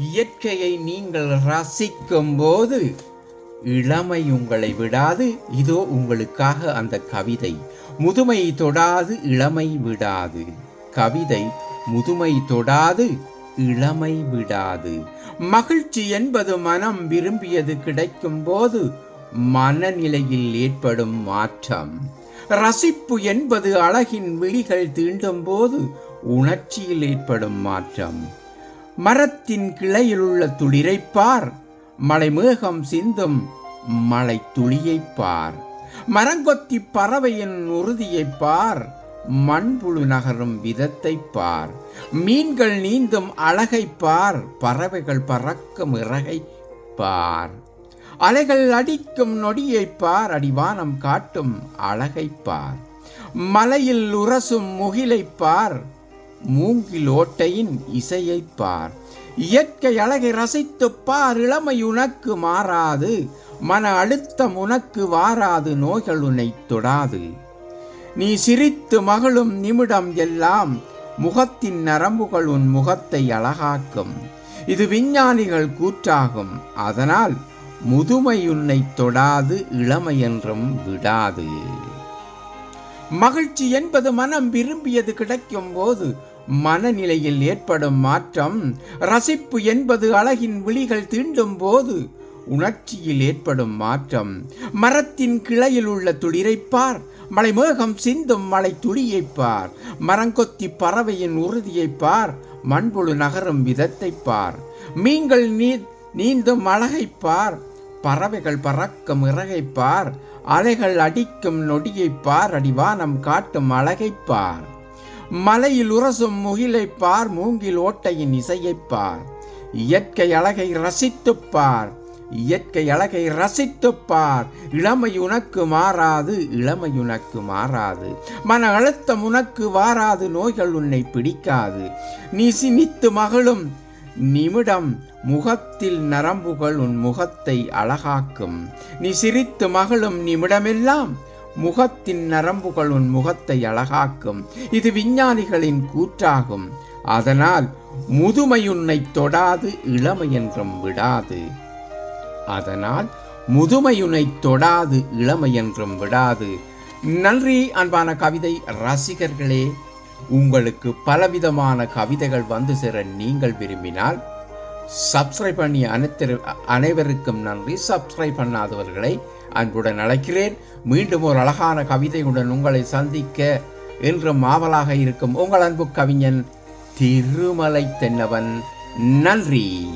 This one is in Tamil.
இயற்கையை நீங்கள் ரசிக்கும் போது இளமை உங்களை விடாது. இதோ உங்களுக்காக அந்த கவிதை. முதுமை தொடாது இளமை விடாது. கவிதை முதுமை தொடாது இளமை விடாது. மகிழ்ச்சி என்பது மனம் விரும்பியது கிடைக்கும் போது மனநிலையில் ஏற்படும் மாற்றம். ரசிப்பு என்பது அழகின் விழிகள் தீண்டும் போது உணர்ச்சியில் ஏற்படும் மாற்றம். மரத்தின் கிளையில் உள்ள துளிரைப் பார். மலை மேகம் சிந்தும் மலை துளியைப் பார். மரங்கொத்தி பறவையின் உறுதியைப் பார். மண்புழு நகரும் விதத்தைப் பார். மீன்கள் நீந்தும் அழகைப் பார். பறவைகள் பறக்கும் இறகைப் பார். அலைகள் அடிக்கும் நொடியைப் பார். அடிவானம் காட்டும் அழகைப் பார். மலையில் உரசும் முகிலைப் பார். மூங்கில் ஓட்டையின் இசையைப் பார். இயற்கை அழகை ரசித்துப் பார் இளமை உனக்கு மாறாது. மன அழுத்தம் உனக்கு வாராது நோய்கள் உன்னை தொடாது. நீ சிரித்து மகளும் நிமிடம் எல்லாம் முகத்தின் நரம்புகள் உன் முகத்தை அழகாக்கும். இது விஞ்ஞானிகள் கூற்றாகும். அதனால் முதுமை உன்னை தொடாது இளமை என்றும் விடாது. மகிழ்ச்சி என்பது மனம் விரும்பியது கிடைக்கும் போது மனநிலையில் ஏற்படும் மாற்றம் ரசிப்பு என்பது அழகின் விழிகள் தீண்டும் போது உணர்ச்சியில் ஏற்படும் மாற்றம். மரத்தின் கிளையில் உள்ள துளிரைப் பார் மலை மேகம் சிந்தும் மலை துளியைப்பார் மரங்கொத்தி பறவையின் உறுதியைப் பார் மண்புழு நகரும் விதத்தைப் பார். மீன்கள் நீ நீந்தும் அழகைப் பார் பறவைகள் பறக்கும் இறகைப் பார். அலைகள் அடிக்கும் நொடியைப் பார் அடிவானம் காட்டும் அழகைப் பார். மலையில் உரசும் முகிலைப் பார் மூங்கில் ஓட்டையின் இசையைப் பார். இயற்கை அழகை ரசித்துப் பார். இயற்கை அழகை ரசித்துப் பார். இளமை உனக்கு மாறாது இளமை உனக்கு மாறாது. மன அழுத்தம் உனக்கு வாராது நோய்கள் உன்னை பிடிக்காது. நீ சினித்து மகளும் நிமிடம் முகத்தில் நரம்புகள் உன் முகத்தை அழகாக்கும். நீ சிரித்து மகளும் நிமிடமெல்லாம் முகத்தின் நரம்புகள் உன் முகத்தை அழகாக்கும். இது விஞ்ஞானிகளின் கூற்றாகும். அதனால் முதுமை உன்னை தொடாது இளமை என்றும் விடாது. அதனால் முதுமையுனை தொடாது இளமை என்றும் விடாது. நன்றி அன்பான கவிதை ரசிகர்களே. உங்களுக்கு பலவிதமான கவிதைகள் வந்து சேர நீங்கள் விரும்பினால் சப்ஸ்கிரைப் பண்ணி அனைத்து அனைவருக்கும் நன்றி. சப்ஸ்கிரைப் பண்ணாதவர்களை அன்புடன் அழைக்கிறேன். மீண்டும் ஒரு அழகான கவிதையுடன் உங்களை சந்திக்க என்றும் ஆவலாக இருக்கும் உங்கள் அன்பு கவிஞன் திருமலை தென்னவன். நன்றி.